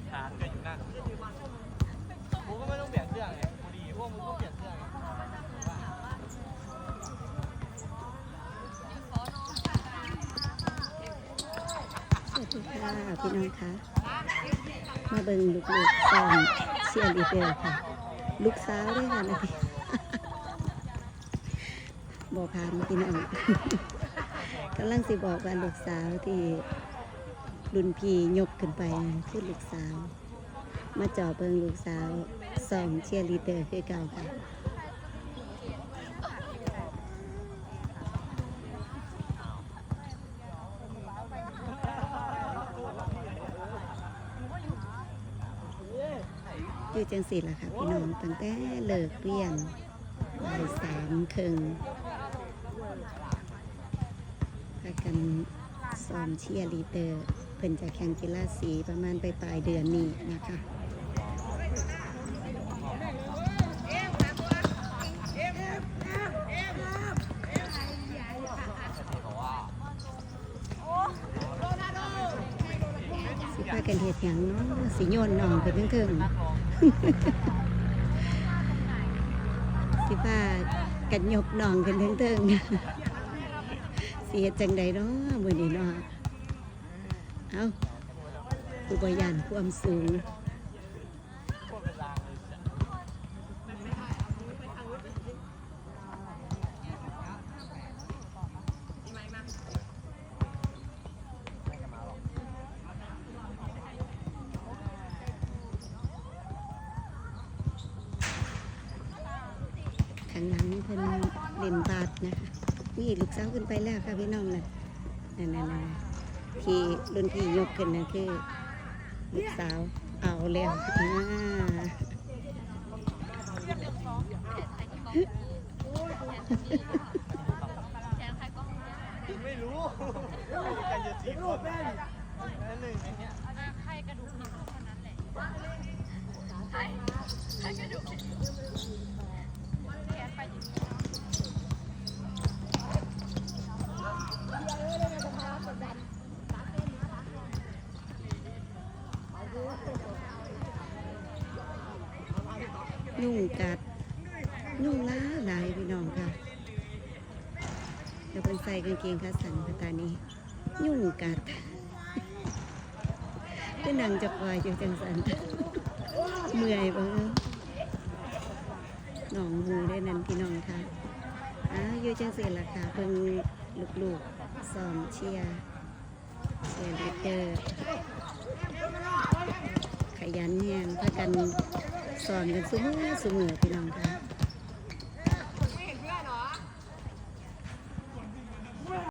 กฐานก็อยู่นั่นกูก็ไม่ต้องเปลี่ยนเสื้อเนี่ยดีพวกมึงองเปลี่ยนเสื้อไงสวัสดีค่พี่น้องคะมาเบิ่งลูกๆตอนเสียรีเบลค่ะ ลูกสาวด้วยค่ะนะพี่บอกพานพี่น้องกำลังสิบอกกันลูกสาวที่ รุ่นพี่ยกขึ้นไปนะคือลูกสาว มาจ่อเบิงลูกสาวซ้อมเชียร์ลีเดอร์คือเก่าค่ะอยู่จังสิล่ะค่ะพี่น้องตั้งแต่เลิกเรียนบ่ายสามครึ่งพากันซ้อมเชียร์ลีเดอร์ เพิ่นจะแข่งกีฬาสีประมาณไปปลายเดือนนี้นะคะสิพากันเฮ็ดหยังเนาะสิโยนน้องขึ้นเทิงสิพากันยกน้องขึ้นเทิงๆสิเฮ็ดจังใดเนาะมือนี้เนาะ เอาผู้บยานความสูงข้างหลังเพิ่นเล่นบาสนะคะนี่ลูกสาวขึ้นไปแล้วค่ะพี่น้องน่ะนั่นๆๆ ที่รุ่นพี่ยกขึ้นนั่นคือลูกสาวเอาแล้วอ่า ไม่รู้ใครจะจีบรูปแม่นั่นหนึ่งในเนี้ย ใครกระดูกหนักคนนั้นแหละใครใครกระดูกหนักแขนไปอย่างนี้ ยุ่งกัดยุ่งล้าหลายพี่น้องค่ะเดี๋ยวเป็นใส่กางเกงขาสั้นค่ะตานี้ ยุ่งกัดก็นั่งจะคอยอยู่จังสันเมื่อยบ้างหนองหูได้นั่นพี่น้องค่ะอ้าอยู่จังสิล่ะค่ะเพิ่งลูกๆซ้อมเชียร์เชียร์ลีดเดอร์ขยันแฮงพากัน สอนกันสมือสมือพี่น้องค่ะ